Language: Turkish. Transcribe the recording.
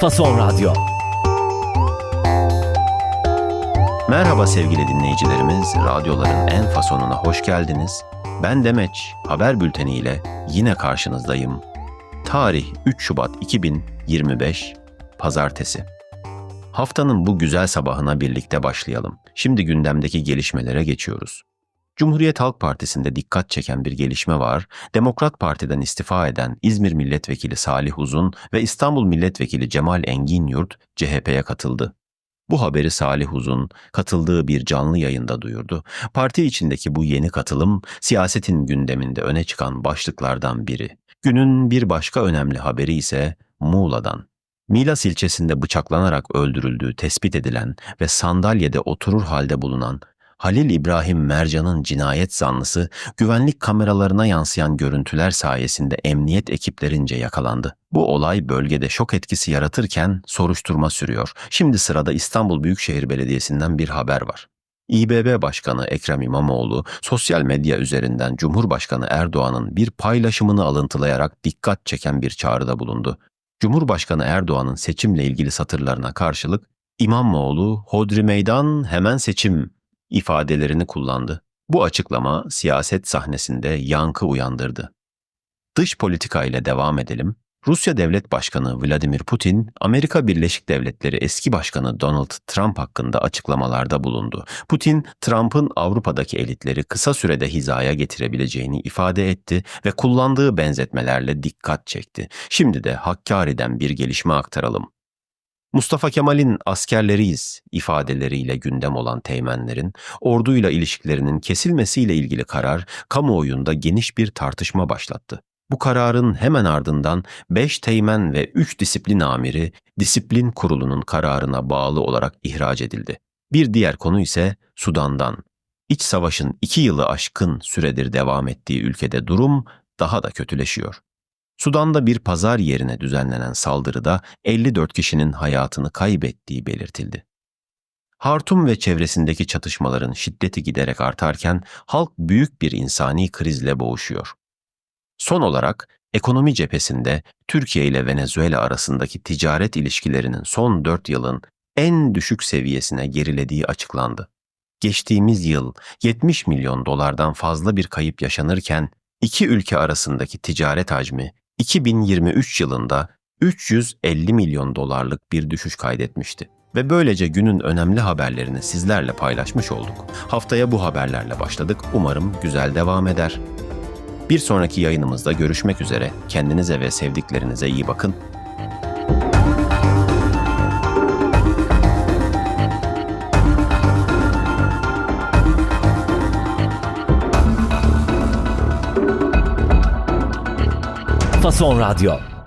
Fason Radyo. Merhaba sevgili dinleyicilerimiz, radyoların en fasonuna hoş geldiniz. Ben Demeç, haber bülteni ile yine karşınızdayım. Tarih 3 Şubat 2025, Pazartesi. Haftanın bu güzel sabahına birlikte başlayalım. Şimdi gündemdeki gelişmelere geçiyoruz. Cumhuriyet Halk Partisi'nde dikkat çeken bir gelişme var. Demokrat Parti'den istifa eden İzmir Milletvekili Salih Uzun ve İstanbul Milletvekili Cemal Engin Yurt CHP'ye katıldı. Bu haberi Salih Uzun katıldığı bir canlı yayında duyurdu. Parti içindeki bu yeni katılım siyasetin gündeminde öne çıkan başlıklardan biri. Günün bir başka önemli haberi ise Muğla'dan. Milas ilçesinde bıçaklanarak öldürüldüğü tespit edilen ve sandalyede oturur halde bulunan Halil İbrahim Mercan'ın cinayet zanlısı güvenlik kameralarına yansıyan görüntüler sayesinde emniyet ekiplerince yakalandı. Bu olay bölgede şok etkisi yaratırken soruşturma sürüyor. Şimdi sırada İstanbul Büyükşehir Belediyesi'nden bir haber var. İBB Başkanı Ekrem İmamoğlu sosyal medya üzerinden Cumhurbaşkanı Erdoğan'ın bir paylaşımını alıntılayarak dikkat çeken bir çağrıda bulundu. Cumhurbaşkanı Erdoğan'ın seçimle ilgili satırlarına karşılık İmamoğlu hodri meydan hemen seçim ifadelerini kullandı. Bu açıklama siyaset sahnesinde yankı uyandırdı. Dış politika ile devam edelim. Rusya Devlet Başkanı Vladimir Putin, Amerika Birleşik Devletleri eski başkanı Donald Trump hakkında açıklamalarda bulundu. Putin, Trump'ın Avrupa'daki elitleri kısa sürede hizaya getirebileceğini ifade etti ve kullandığı benzetmelerle dikkat çekti. Şimdi de Hakkari'den bir gelişme aktaralım. Mustafa Kemal'in askerleriyiz ifadeleriyle gündem olan teğmenlerin orduyla ilişkilerinin kesilmesiyle ilgili karar kamuoyunda geniş bir tartışma başlattı. Bu kararın hemen ardından 5 teğmen ve 3 disiplin amiri disiplin kurulunun kararına bağlı olarak ihraç edildi. Bir diğer konu ise Sudan'dan. İç savaşın 2 yılı aşkın süredir devam ettiği ülkede durum daha da kötüleşiyor. Sudan'da bir pazar yerine düzenlenen saldırıda 54 kişinin hayatını kaybettiği belirtildi. Hartum ve çevresindeki çatışmaların şiddeti giderek artarken halk büyük bir insani krizle boğuşuyor. Son olarak ekonomi cephesinde Türkiye ile Venezuela arasındaki ticaret ilişkilerinin son 4 yılın en düşük seviyesine gerilediği açıklandı. Geçtiğimiz yıl 70 milyon dolardan fazla bir kayıp yaşanırken iki ülke arasındaki ticaret hacmi 2023 yılında 350 milyon dolarlık bir düşüş kaydetmişti. Ve böylece günün önemli haberlerini sizlerle paylaşmış olduk. Haftaya bu haberlerle başladık. Umarım güzel devam eder. Bir sonraki yayınımızda görüşmek üzere. Kendinize ve sevdiklerinize iyi bakın. Fason Radyo.